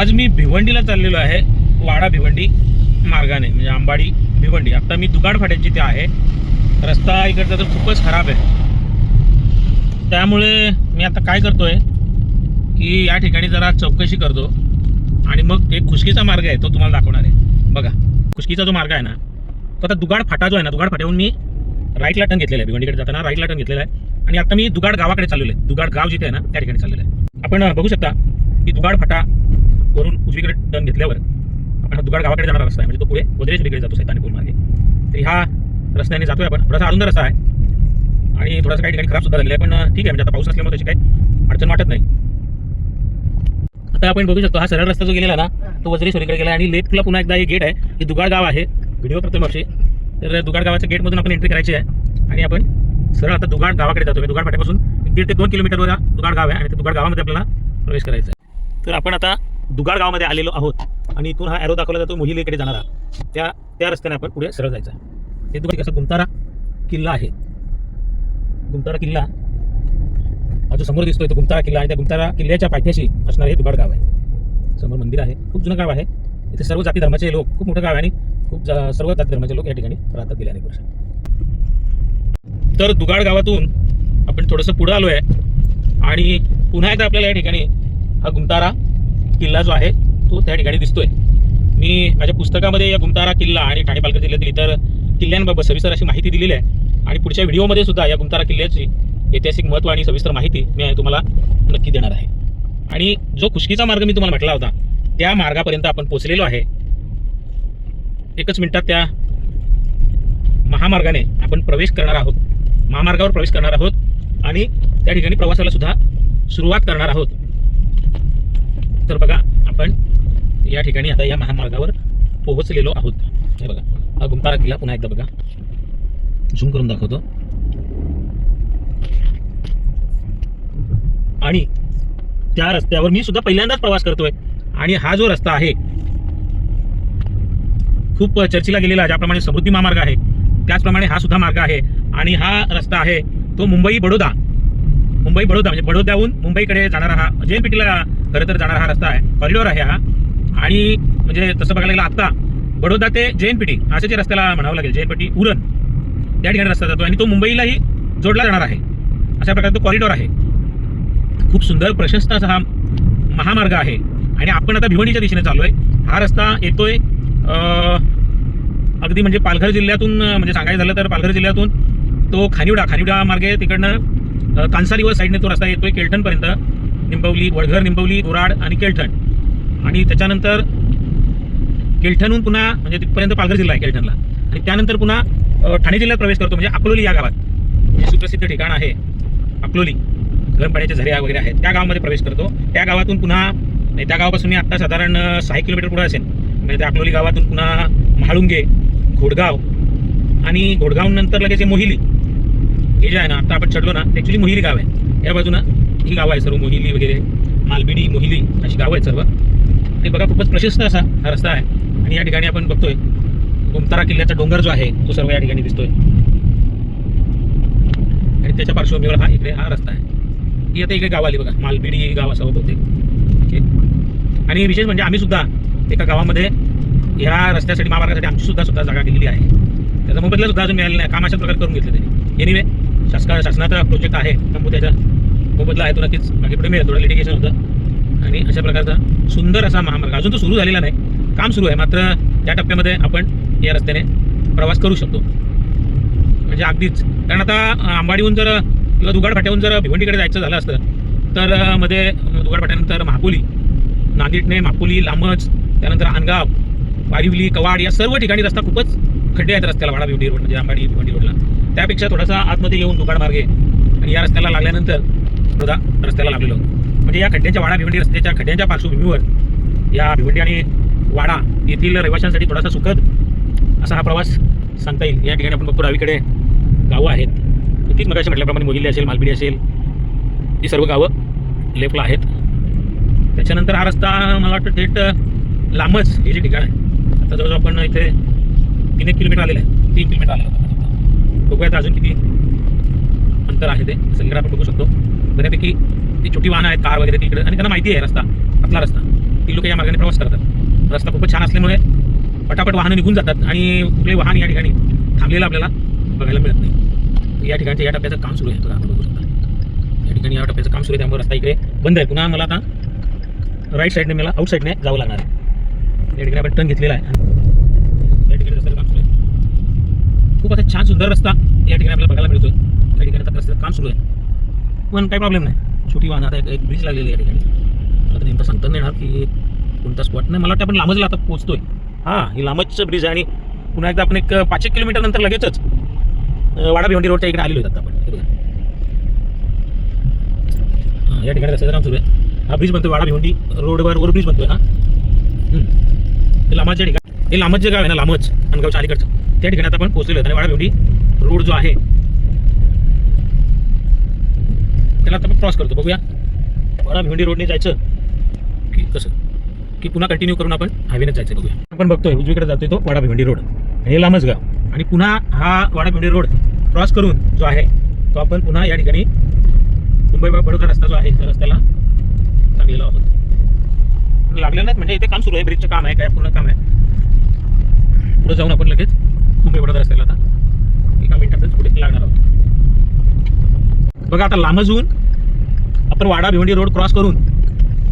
आज मी भिवंडीला चाललेलो आहे वाडा भिवंडी मार्गाने म्हणजे आंबाडी भिवंडी. आता मी दुगाड फाट्याची ते आहे. रस्ता इकडचा तर खूपच खराब आहे. त्यामुळे मी आता काय करतोय की या ठिकाणी जरा चौकशी करतो. आणि मग एक खुशकीचा मार्ग आहे तो तुम्हाला दाखवणार आहे. बघा खुशकीचा जो मार्ग आहे ना तो आता दुगाड फाटा जो आहे ना दुगाड फाट्याहून मी राईटला टर्न घेतलेला आहे. भिवंडीकडे जाताना राईटला टर्न घेतलेला आहे. आणि आता मी दुगाड गावाकडे चाललेलो आहे. दुगाड गाव जिथे आहे ना त्या ठिकाणी चाललेलं आहे. आपण बघू शकता की दुगाड फाटा वरून उजवीकडे टर्न घेतल्यावर आपण हा दुगाड गावाकडे जाणारा रस्ता आहे. म्हणजे तो पुढे वज्रेश्वरीकडे जातो सैतानी पूल मार्गे. तर ह्या रस्त्याने जातोय आपण. थोडासा अरुंद रस्ता आहे. आणि थोडासा काही ठिकाणी खराब सुद्धा झालेला आहे. पण ठीक आहे. म्हणजे आता पाऊस नसल्यामुळे त्याची काही अडचण वाटत नाही. आता आपण बघू शकतो हा सरळ रस्ता जो गेलेला ना तो वज्रेश्वरीकडे गेला आणि लेफ्टला पुन्हा एकदा हे गेट आहे. हे दुगाड गाव आहे. व्हिडिओ प्रथम वर्षी तर दुगाड गावाच्या गेटमधून आपण एंट्री करायची आहे. आणि आपण सरळ आता दुगाड गावाकडे जातो दुगाड फाट्यापासून एक दीड ते दोन किलोमीटरवर दुगाड गाव आहे. आणि त्या दुगाड गावामध्ये आपल्याला प्रवेश करायचा आहे. तर आपण आता दुगाड गावामध्ये आलेलो आहोत आणि इथून हा ॲरो दाखवला जातो मोहिलेकडे जाणारा. त्या त्या रस्त्याने आपण पुढे सरळ जायचं. हे दुगाड कसा गुंतारा किल्ला आहे. गुंतारा किल्ला. हा जो समोर दिसतोय तो गुंतारा किल्ला आणि त्या गुंतारा किल्ल्याच्या पायथ्याशी असणारे हे दुगाड गाव आहे. समोर मंदिर आहे. खूप जुनं गाव आहे. इथे सर्व जाती धर्माचे लोक खूप मोठं गाव आहे आणि खूप जा- सर्व जाती धर्माचे लोक या ठिकाणी राहतात गेल्या अनेक वर्ष. तर दुगाड गावातून आपण थोडंसं पुढं आलो आहे आणि पुन्हा एकदा आपल्याला या ठिकाणी हा गुंतारा किल्ला जो आहे तो त्या ठिकाणी दिसतोय. मी माझ्या पुस्तकामध्ये या गुमतारा किल्ला आणि ठाणे पालघर जिल्ह्यातील इतर किल्ल्यांबाबत सविस्तर अशी माहिती दिलेली आहे. आणि पुढच्या व्हिडिओमध्ये सुद्धा या गुमतारा किल्ल्याची ऐतिहासिक महत्त्व आणि सविस्तर माहिती मी तुम्हाला नक्की देणार आहे. आणि जो खुशकीचा मार्ग मी तुम्हाला म्हटला होता त्या मार्गापर्यंत आपण पोचलेलो आहे. एकच मिनिटात त्या महामार्गाने आपण प्रवेश करणार आहोत. महामार्गावर प्रवेश करणार आहोत आणि त्या ठिकाणी प्रवासाला सुद्धा सुरुवात करणार आहोत. तर बघा आपण या ठिकाणी आता या महामार्गावर पोहोचलेलो आहोत. हे बघा हा गुंतारा किल्ला पुन्हा एकदा बघा. झूम करून दाखवतो. आणि त्या रस्त्यावर मी सुद्धा पहिल्यांदाच प्रवास करतोय. आणि हा जो रस्ता आहे खूप चर्चेला गेलेला ज्याप्रमाणे समृद्धी महामार्ग आहे त्याचप्रमाणे हा सुद्धा मार्ग आहे. आणि हा रस्ता आहे तो मुंबई बडोदा मुंबई बडोदा म्हणजे बडोद्याहून मुंबईकडे जाणारा हा जेएनपीटीला खरं तर जाणारा हा रस्ता आहे. कॉरिडॉर आहे हा. आणि म्हणजे तसं बघायला गेलं आता बडोदा ते जेएनपीटी असे जे रस्त्याला म्हणावं लागेल जेएनपीटी उरण त्या ठिकाणी रस्ता जातो आणि तो मुंबईलाही जोडला जाणार आहे. अशा प्रकारे तो कॉरिडॉर आहे. खूप सुंदर प्रशस्त असा हा महामार्ग आहे. आणि आपण आता भिवंडीच्या दिशेने चाललोय. हा रस्ता येतोय अगदी म्हणजे पालघर जिल्ह्यातून म्हणजे सांगायचं झालं तर पालघर जिल्ह्यातून तो खानिवडा खानिवडा मार्गे तिकडनं अं, कांसारीवर साईडने तो रस्ता येतोय केळठणपर्यंत निंबवली वडघर निंबवली गोराड आणि केळठण आणि त्याच्यानंतर केळठणहून पुन्हा म्हणजे तिथपर्यंत पालघर जिल्हा आहे केळठणला आणि त्यानंतर पुन्हा ठाणे जिल्ह्यात प्रवेश करतो म्हणजे अकलोली या गावात. जे सुप्रसिद्ध ठिकाण आहे अकलोली. गरम पाण्याचे झरे वगैरे आहेत त्या गावामध्ये प्रवेश करतो. त्या गावातून पुन्हा नाही, त्या गावापासून मी आत्ता साधारण सहा किलोमीटर पुढे असेल. म्हणजे त्या अकलोली गावातून पुन्हा म्हाळुंगे घोडगाव आणि घोडगावनंतर लगेच मोहिली. हे जे आहे ना आता आपण चढलो ना ॲक्च्युली मोहिली गाव आहे. या बाजूनं ही गावं आहे सर्व मोहिली वगैरे मालबिडी मोहिली अशी गावं आहेत सर्व. ते बघा खूपच प्रशस्त असा हा रस्ता आहे. आणि या ठिकाणी आपण बघतोय गुमतारा किल्ल्याचा डोंगर जो आहे तो सर्व या ठिकाणी दिसतोय. आणि त्याच्या पार्श्वभूमीवर हा इकडे हा रस्ता आहे. ही आता इकडे गाव आली बघा मालबिडी ही गाव असावं बहुतेक. ओके. आणि विशेष म्हणजे आम्ही सुद्धा एका गावामध्ये ह्या रस्त्यासाठी महामार्गासाठी आमची सुद्धा सुद्धा जागा दिलेली आहे. त्याचा मोबदला सुद्धा अजून मिळालेला नाही. काम अशा प्रकारे करून घेतलं त्यांनी. एनिवे शासका शासनाचा प्रोजेक्ट आहे त्यामुळे त्याच्या मोबदला आहे तो नक्कीच बाकी पुढे मिळेल. थोडं लिटिगेशन होतं. आणि अशा प्रकारचा सुंदर असा महामार्ग अजून तो सुरू झालेला नाही. काम सुरू आहे. मात्र त्या टप्प्यामध्ये आपण या रस्त्याने प्रवास करू शकतो. म्हणजे अगदीच. कारण आता आंबाडीहून जर किंवा दुगाड फाट्याहून जर भिवंडीकडे जायचं झालं असतं तर मध्ये दुगाड फाट्यानंतर महापोली नांदिटणे मापोली लामच त्यानंतर आणगाव वारिवली कवाड या सर्व ठिकाणी रस्ता खूपच खड्डे आहेत रस्त्याला वाडा भिवंडी रोड म्हणजे आंबाडी भिवंडी रोडला. त्यापेक्षा थोडासा आतमध्ये येऊन दुकान मार्गे आणि या रस्त्याला लागल्यानंतर थोडा रस्त्याला लागलेलं. म्हणजे या खड्ड्यांच्या वाडा भिवंडी रस्त्याच्या खड्ड्यांच्या पार्श्वभूमीवर या भिवंडी आणि वाडा येथील रहिवाशांसाठी थोडासा सुखद असा हा प्रवास सांगता येईल. या ठिकाणी आपण बघतो डावीकडे गावं आहेत. तीच मग म्हटल्याप्रमाणे मोहिली असेल मालपिडी असेल ही सर्व गावं लेफ्टला आहेत. त्याच्यानंतर हा रस्ता मला वाटतं थेट लांबच हे जे ठिकाण आहे. आता जवळजवळ आपण इथे तीन एक किलोमीटर आलेलं आहे. तीन किलोमीटर आलेलं बघूया बघूयात अजून किती अंतर आहे ते. सगळीकडे आपण बघू शकतो. बऱ्यापैकी ती छोटी वाहनं आहेत कार वगैरे तिकडे. आणि त्यांना माहिती आहे रस्ता आपला रस्ता. ती लोक या मार्गाने प्रवास करतात. रस्ता खूपच छान असल्यामुळे पटापट वाहनं निघून जातात आणि कुठलेही वाहन या ठिकाणी थांबलेलं आपल्याला बघायला मिळत नाही. या ठिकाणच्या या टप्प्याचं काम सुरू आहे. बघा आपण बघू शकता. या ठिकाणी या टप्प्याचं काम सुरू आहे. त्यामुळे रस्ता इकडे बंद आहे. पुन्हा मला आता राईट साईडने मला आउट साईडने जावं लागणार आहे. या ठिकाणी आपण टर्न घेतलेला आहे. या ठिकाणी रस्त्याचं काम सुरू आहे. खूप असा छान सुंदर रस्ता या ठिकाणी आपल्याला बघायला मिळतोय. या ठिकाणी आता रस्त्याचं काम सुरू आहे. पण काही प्रॉब्लेम नाही. छोटी वाहन आता एक- एक ब्रिज लागलेली आहे या ठिकाणी. आता नेमकं सांगता नाही येणार की कोणता स्पॉट नाही. मला वाटतं आपण लांबजला आता पोहोचतोय. हां ही लांबचं ब्रिज आहे आणि पुन्हा एकदा आपण एक पाच एक किलोमीटर नंतर लगेचच वाडा भिवंडी रोडच्या इकडे आलेलो आहेत आता आपण. हां, या ठिकाणी रस्त्याचं काम सुरू आहे. हा ब्रिज बनतोय वाडा भिवंडी रोडवर वर ब्रिज बनतोय हा. हे लांबच्या ठिकाण हे लांबच जे गाव आहे ना लांबच अनगावच्या अलीकडचं त्या ठिकाणी आता आपण पोहोचलेलो आहे आणि वाडा भिवंडी रोड जो आहे त्याला आता आपण क्रॉस करतो. बघूया. बरा भिवंडी रोडने जायचं. की कसं? की पुन्हा कंटिन्यू करून आपण हायवेने जायचं बघूया. आपण बघतोय उजवीकडे जातोय तो वाडा भिवंडी रोड हे लांबच गाव. आणि पुन्हा हा वाडा भिवंडी रोड क्रॉस करून जो आहे तो आपण पुन्हा या ठिकाणी मुंबई बडोदा रस्ता जो आहे त्या रस्त्याला लागलेलो आहोत. लागलेला नाही म्हणजे इथे काम सुरू आहे ब्रिजचं काम आहे काय पूर्ण काम आहे. पुढे जाऊन आपण लगेच मुंबई बडोदा रस्त्याला आता एका मिनिटातच पुढे लागणार आहोत. बघा आता लांबजून आपण वाडा भिवंडी रोड क्रॉस करून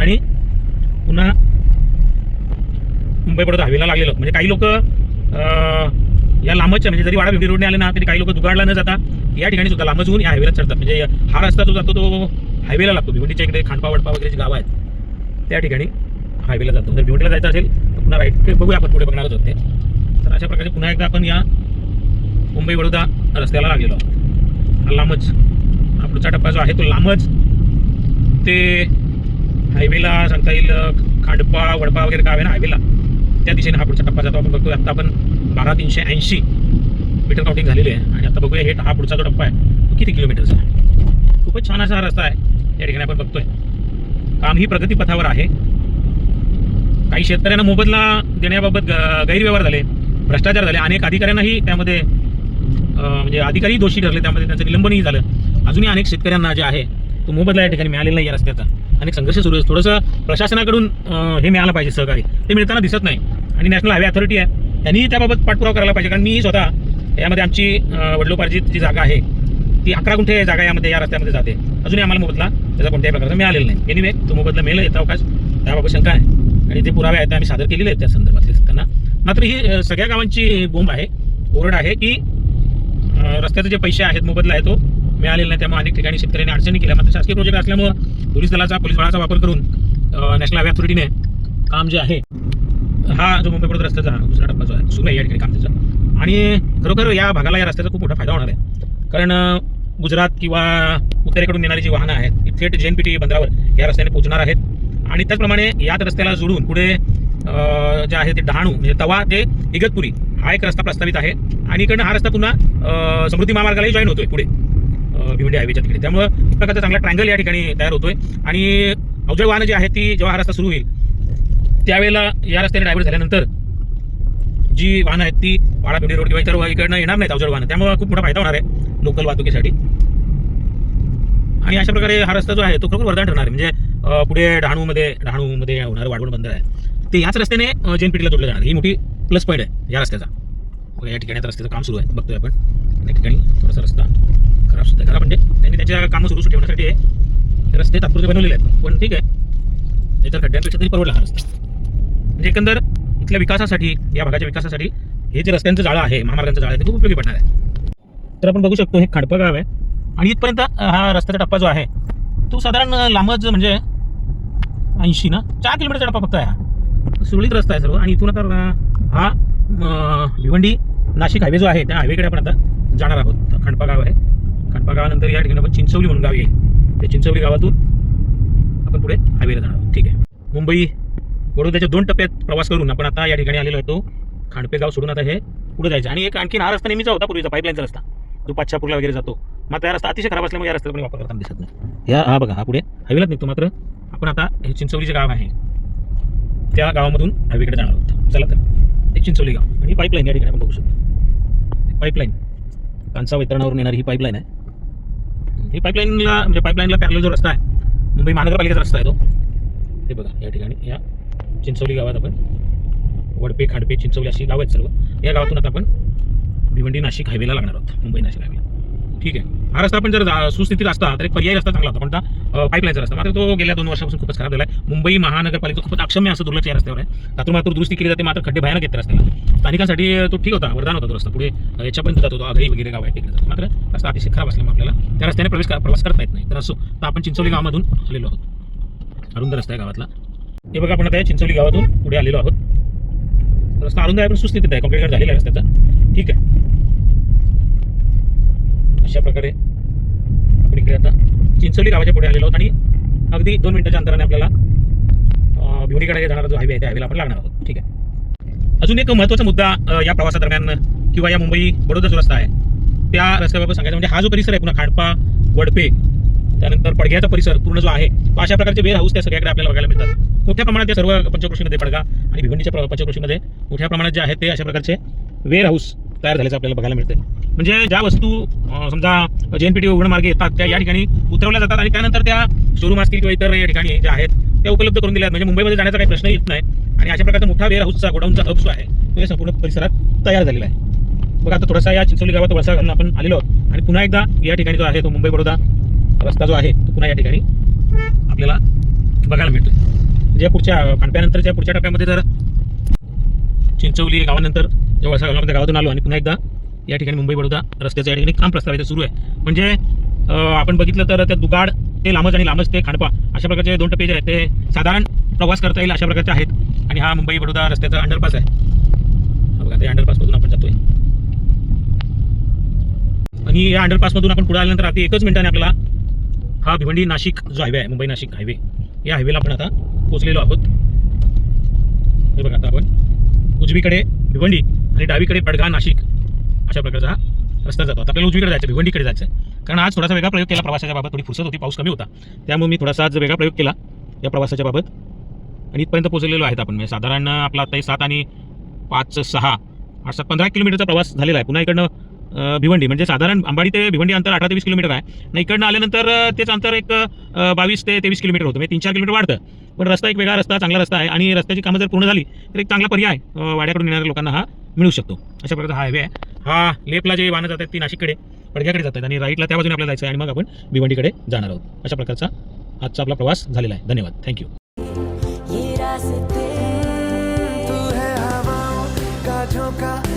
आणि पुन्हा मुंबई बडोदा हवेला लागलेलो. म्हणजे काही लोक या लांबच्या म्हणजे जरी वाडा भिवंडी रोडने आले ना तरी काही लोक दुगाडला न जाता या ठिकाणी सुद्धा लांबजून या हायवेला चढतात. म्हणजे हा रस्ता जो जातो तो हायवेला लागतो. भिवंडीच्या इकडे खांडपा वडपा वगैरे जे गावं आहेत त्या ठिकाणी हायवेला जातो. जर भिवंडीला जायचं असेल तर पुन्हा राईट ते बघूया आपण पुढे बघणारच होते तर अशा प्रकारे पुन्हा एकदा आपण या मुंबई बडोदा रस्त्याला लागलेलो आहोत. लांबच. हा पुढचा टप्पा जो आहे तो लांबच. ते हायवेला सांगता येईल खांडपा वडपा वगैरे गाव आहे ना हायवेला त्या दिशेने हा पुढचा टप्पा जातो. आपण बघतोय आता आपण बारा तीनशे ऐंशी मीटर काउंटिंग झालेली आहे. आणि आता बघूया हे हा पुढचा जो टप्पा आहे तो किती किलोमीटरचा आहे? खूपच छान असा रस्ता आहे. या ठिकाणी आपण बघतोय. काम ही प्रगतीपथावर आहे. काही शेतकऱ्यांना मोबदला देण्याबाबत ग- गैरव्यवहार झाले भ्रष्टाचार झाले. अनेक अधिकाऱ्यांनाही त्यामध्ये म्हणजे अधिकारी दोषी ठरले. त्यामध्ये त्यांचं निलंबनही झालं. अजूनही अनेक शेतकऱ्यांना जे आहे तो मोबदला या ठिकाणी मिळालेला नाही या रस्त्याचा. अनेक संघर्ष सुरू आहे. थोडंसं प्रशासनाकडून हे मिळालं पाहिजे सहकार्य. ते मिळताना दिसत नाही. आणि नॅशनल हायवे अथॉरिटी आहे. त्यांनी त्याबाबत पाठपुरावा करायला पाहिजे. कारण मी स्वतः यामध्ये आमची वडलोपार्जित वडिलोपार्जित जी जागा आहे ती अकरा गुंठे जागा यामध्ये या रस्त्यामध्ये जाते. अजूनही आम्हाला मोबदला त्याचा कोणत्याही प्रकारचा मिळालेला नाही. एनिवे तो मोबदला मिळेल येता अवकाश त्याबाबत शंका आहे. आणि ते पुरावे आहेत आम्ही सादर केलेले आहेत त्या संदर्भातले त्यांना. मात्र ही सगळ्या गावांची बोंब आहे ओरड आहे की रस्त्याचे जे पैसे आहेत मोबदला आहे तो मिळालेलं नाही. त्यामुळे अनेक ठिकाणी शेतकऱ्यांनी अडचणी केल्या. मात्र शासकीय प्रोजेक्ट असल्यामुळं पोलीस दलाचा पोलीस बळाचा वापर करून नॅशनल हायवे अथॉरिटीने काम जे आहे हा जो मुंबई बडोदा रस्त्याचा दुसरा टप्पा जो आहे सुरू आहे या ठिकाणी काम त्याचं. आणि खरोखर या भागाला या रस्त्याचा खूप मोठा फायदा होणार आहे. कारण गुजरात किंवा उत्तरेकडून येणारी जी वाहनं आहेत ती थेट जे एन पी टी बंदरावर या रस्त्याने पोहोचणार आहेत. आणि त्याचप्रमाणे याच रस्त्याला जोडून पुढे जे आहे ते डहाणू म्हणजे तवा ते इगतपुरी हा एक रस्ता प्रस्तावित आहे. आणि इकडनं हा रस्ता पुन्हा समृद्धी महामार्गालाही जॉईन होतोय पुढे. भिवंडी हायवेच्या तिकडे. त्यामुळं एक प्रकारचा चांगला ट्रँगल या ठिकाणी तयार होतोय. आणि अवजड वाहनं जी आहेत ती जेव्हा हा रस्ता सुरू होईल त्यावेळेला या रस्त्याने डायव्हर्ट झाल्यानंतर जी वाहनं आहेत ती वाडा रोड किंवा इतर इकडनं येणार नाहीत अवजड वाहनं. त्यामुळे खूप मोठा फायदा होणार आहे लोकल वाहतुकीसाठी. आणि अशा प्रकारे हा रस्ता जो आहे तो खरोखर वरदान ठरणार आहे. म्हणजे पुढे डहाणूमध्ये डहाणूमध्ये होणार वाढवण बंदर आहे. ते याच रस्त्याने जैन पिढीला जोडलं जाणार. ही मोठी प्लस पॉईंट आहे या रस्त्याचा. या ठिकाणी आता रस्त्याचं काम सुरू आहे. बघतोय आपण. या ठिकाणी थोडासा रस्ता. खराब सुद्धा झाला म्हणजे त्यांनी त्यांच्या कामं सुरू ठेवण्यासाठी रस्ते तात्पुरते बनवलेले आहेत. पण ठीक आहे. इतर खड्ड्यांपेक्षा तरी परवडला हा रस्ता. म्हणजे एकंदर इथल्या विकासासाठी या भागाच्या विकासासाठी हे जे रस्त्यांचं जाळं आहे महामार्गांचं जाळं आहे ते खूप उपयोगी पडणार आहे. तर आपण बघू शकतो हे खाडपा गाव आहे. आणि इथपर्यंत हा रस्त्याचा टप्पा जो आहे तो साधारण लांबच म्हणजे ऐंशी ना चार किलोमीटरचा टप्पा फक्त आहे हा. सुरळीत रस्ता आहे सर्व. आणि इथून आता हा भिवंडी नाशिक हायवे जो आहे त्या हायवेकडे आपण आता जाणार आहोत. खंडपा गाव आहे. खंडपा गावानंतर या ठिकाणी आपण चिंचवली म्हणून गाव येईल. त्या चिंचवली गावातून आपण पुढे हायवेला जाणार आहोत. ठीक आहे. मुंबई बडोद्याच्या दोन टप्प्यात प्रवास करून आपण आता या ठिकाणी आलेलो होतो. खांडपेगाव खांडपे गाव सोडून आता हे पुढे जायचं. आणि एक आणखी हा रस्ता नेहमीचा होता पूर्वीचा पाईपलाईनचा रस्ता. जो पाचशापूरला वगैरे जातो. मात्र हा रस्ता अतिशय खराब असल्यामुळे या रस्त्याचा वापर करताना दिसत नाही. या हा बघा हा पुढे हायवेलाच निघतो. मात्र आपण आता हे चिंचवली जे गाव आहे. त्या गावामधून हायवेकडे जाणार आहोत. चला तर. एक चिंचवली गाव. आणि पाईपलाईन या ठिकाणी आपण बघू शकतो. पाईपलाईन कांसा वितरणावरून येणारी ही पाईपलाईन आहे. हे पाईपलाईनला म्हणजे पाईपलाईनला पॅरल जो रस्ता आहे मुंबई महानगरपालिकेचा रस्ता आहे तो. हे बघा या ठिकाणी या चिंचवली गावात आपण वडपे खांडपे चिंचवली अशी गावं आहेत सर्व. या गावातून आता आपण भिवंडी नाशिक हायवेला लागणार आहोत मुंबई नाशिक हायवेला ठीक आहे? हा रस्ता आपण जर जा- सुस्थितीत असता तर एक पर्यायी रस्ता चांगला होता. कोणता? पाईपलाईनचा रस्ता. मात्र तो गेल्या दोन वर्षापासून खूपच खराब झाला आहे. मुंबई महानगरपालिका खूपच अक्षम्य असं दुर्लक्ष या रस्त्यावर आहे. तातू मात्र दुरुस्ती केली जाते मात्र खड्डे भयानक येत रस्त्याला. स्थानिकांसाठी तो ठीक होता. वरदान होता तो रस्ता. पुढे याच्यापर्यंत जातो तो. आघाई वगैरे गाव आहे तिकडे जातो मात्र रस्ता अतिशय खराब असल्यामुळे आपल्याला त्या रस्त्याने प्रवेश प्रवास करता येत नाही. तर असो तर आपण चिंचवली गावामधून आलेलो आहोत. अरुंद रस्ता आहे गावातला. हे बघा आपण आता चिंचोली चिंचवली गावातून पुढे आलेलो आहोत. रस्ता अरुंद आहे पण सुस्थितीत आहे. कॉम्प्लिकेट झालेला आहे रस्त्याचा. ठीक आहे. अशा प्रकारे आपण इकडे आता चिंचोली गावाच्या पुढे आलेलो आहोत आणि अगदी दोन मिनिटाच्या अंतराने आपल्याला भिवणीकडे जाणारा जो हायवे आहे त्या हायवेला आपण लागणार आहोत. ठीक आहे. अजून एक महत्त्वाचा मुद्दा या प्रवासादरम्यान किंवा या मुंबई बडोदा जो रस्ता आहे. त्या रस्त्याबाबत सांगायचं म्हणजे हा जो परिसर आहे पुन्हा खांडपा वडपे त्यानंतर पडघ्याचा परिसर पूर्ण जो आहे अशा प्रकारचे वेअर हाऊस त्या सगळ्याकडे आपल्याला बघायला मिळतात. मोठ्या प्रमाणात त्या सर्व पंचकृषीमध्ये पडगा आणि भिवंडीच्या प्र- पंचकृषीमध्ये मोठ्या प्रमाणात जे आहेत ते अशा प्रकारचे वेअर हाऊस तयार झाल्याचं आपल्याला बघायला मिळते म्हणजे ज्या वस्तू समजा जे एन पी टी मार्गे येतात त्या या ठिकाणी उतरवल्या जातात आणि त्यानंतर त्या शोरूम असतील किंवा इतर या ठिकाणी ज्या आहेत त्या उपलब्ध करून दिल्या आहेत म्हणजे मुंबईमध्ये जाण्याचा काही प्रश्न येत नाही. आणि अशा प्रकारचा मोठा वेअर हाऊसचा गोडाऊनचा हब जो आहे तो या संपूर्ण परिसरात तयार झालेला आहे. बघा आता थोडासा या चिंचोली गावात वळसा घालून आपण आलेलो आहोत. आणि पुन्हा एकदा या ठिकाणी जो आहे तो मुंबई बडोदा रस्ता जो आहे तो पुन्हा या ठिकाणी आपल्याला बघायला मिळतो ज्या म्हणजे पुढच्या खांडप्यानंतरच्या पुढच्या टप्प्यामध्ये जर चिंचवली गावानंतर जेव्हा वळसा घालून त्या गावातून आलो आणि पुन्हा एकदा या ठिकाणी मुंबई बडोदा रस्त्याचं या ठिकाणी काम प्रस्तावित सुरू आहे. म्हणजे आपण बघितलं तर त्या दुगाड ते लांबच आणि लांबच ते खांडपा अशा प्रकारचे दोन टप्पे जे आहेत ते साधारण प्रवास करता येईल अशा प्रकारचे आहेत. आणि हा मुंबई बडोदा रस्त्याचा अंडरपास आहे. बघा त्या अंडरपासमधून आपण जातोय. आणि या अंडरपासमधून आपण पुढे आल्यानंतर आता एकच मिनिटाने आपल्याला हा भिवंडी नाशिक जो हायवे आहे मुंबई नाशिक हायवे या हायवेला आपण आता पोहोचलेलो आहोत. हे बघा आता आपण. उजवीकडे भिवंडी आणि डावीकडे पडगा नाशिक. अशा प्रकारचा हा रस्ता जातो. आता आपल्याला उजवीकडे जायचं भिवंडीकडे जायचं आहे. कारण आज थोडासा वेगळा प्रयोग केला प्रवासाच्या बाबत. थोडी फुरसत होती पाऊस कमी होता. त्यामुळे मी थोडासा आज वेगळा प्रयोग केला या प्रवासाच्या बाबत. आणि इथपर्यंत पोहोचलेलो आहेत आपण. म्हणजे साधारण आपला आता सात आणि पाच सहा आठ सात पंधरा किलोमीटरचा प्रवास झालेला आहे. पुन्हा इकडनं भिवंडी. म्हणजे साधारण अंबाडी ते भिवंडी अंतर अठरा ते वीस किलोमीटर आहे. आणि इकडनं आल्यानंतर तेच अंतर एक बावीस ते तेवीस किलोमीटर होतं. म्हणजे तीन चार किलोमीटर वाढतं. पण रस्ता एक वेगळा रस्ता चांगला रस्ता आहे. आणि रस्त्याची कामं जर पूर्ण झाली तर एक चांगला पर्याय वाड्याकडून येणाऱ्या लोकांना हा मिळू शकतो. अशा प्रकारचा हा हायवे आहे. हा लेपला जे वाहनं जातात ती नाशिककडे पडग्याकडे जातात आणि राईटला त्या बाजूने आपल्याला जायचं आहे आणि मग आपण भिवंडीकडे जाणार आहोत. अशा प्रकारचा आजचा आपला प्रवास झालेला आहे. धन्यवाद. थँक्यू का